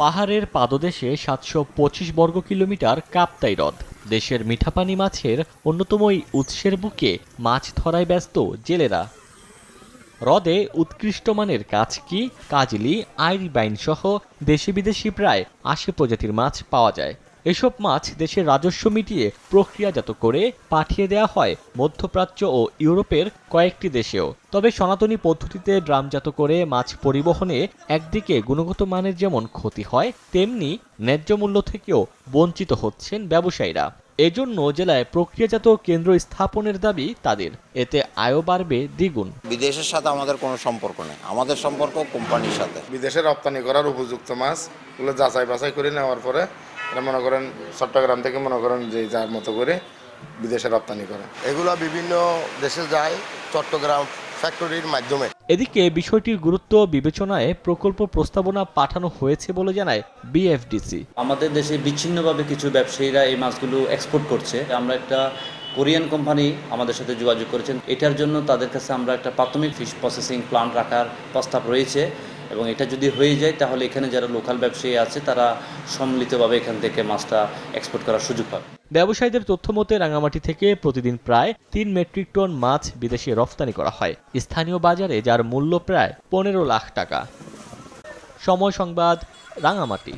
পাহাড়ের পাদদেশে সাতশো পঁচিশ বর্গ কিলোমিটার কাপ্তাই হ্রদ। দেশের মিঠাপানি মাছের অন্যতম এই উৎসের বুকে মাছ ধরায় ব্যস্ত জেলেরা। হ্রদে উৎকৃষ্ট মানের কাচকি কাজলি, আইরিবাইন সহ দেশি বিদেশি প্রায় আশি প্রজাতির মাছ পাওয়া যায়। এসব মাছ দেশের রাজস্ব মিটিয়ে প্রক্রিয়াজাত করে পাঠিয়ে দেওয়া হয় মধ্যপ্রাচ্য ও ইউরোপের কয়েকটি দেশেও। তবে সনাতনী পদ্ধতিতে ড্রামজাত করে মাছ পরিবহনে একদিকে গুণগত মানের যেমন ক্ষতি হয় তেমনি ন্যায্য মূল্য থেকেও বঞ্চিত হচ্ছেন ব্যবসায়ীরা। এজন্য জেলায় প্রক্রিয়াজাত কেন্দ্র স্থাপনের দাবি তাদের। এতে আয়ও বাড়বে দ্বিগুণ। বিদেশের সাথে আমাদের কোনো সম্পর্ক নেই। আমাদের সম্পর্ক কোম্পানির সাথে। বিদেশে রপ্তানি করার উপযুক্ত মাছ যাচাই বাছাই করে নেওয়ার পরে এটা মনে করেন চট্টগ্রাম থেকে মনে করেন যে যার মতো করে বিদেশে রপ্তানি করে। এগুলো বিভিন্ন দেশে যায় চট্টগ্রাম ফ্যাক্টরির মাধ্যমে। এদিকে বিষয়টির গুরুত্ব বিবেচনায় প্রকল্প প্রস্তাবনা পাঠানো হয়েছে বলে জানায় বিএফডিসি। আমাদের দেশে বিচ্ছিন্নভাবে কিছু ব্যবসায়ীরা এই মাছগুলো এক্সপোর্ট করছে। আমরা একটা কোরিয়ান কোম্পানি আমাদের সাথে যোগাযোগ করেছেন। এটার জন্য তাদের কাছে আমরা একটা প্রাথমিক ফিশ প্রসেসিং প্ল্যান্ট রাখার প্রস্তাব রয়েছে। এবং এটা যদি হয়ে যায়, তাহলে এখানে যারা লোকাল ব্যবসায়ী আছে, তারা সম্মিলিতভাবে এখান থেকে মাছটা এক্সপোর্ট করার সুযোগ পাবে। ব্যবসায়ীদের তথ্য মতে, রাঙামাটি থেকে প্রতিদিন প্রায় তিন মেট্রিক টন মাছ বিদেশে রফতানি করা হয়। স্থানীয় বাজারে যার মূল্য প্রায় পনেরো লাখ টাকা। সময় সংবাদ, রাঙামাটি।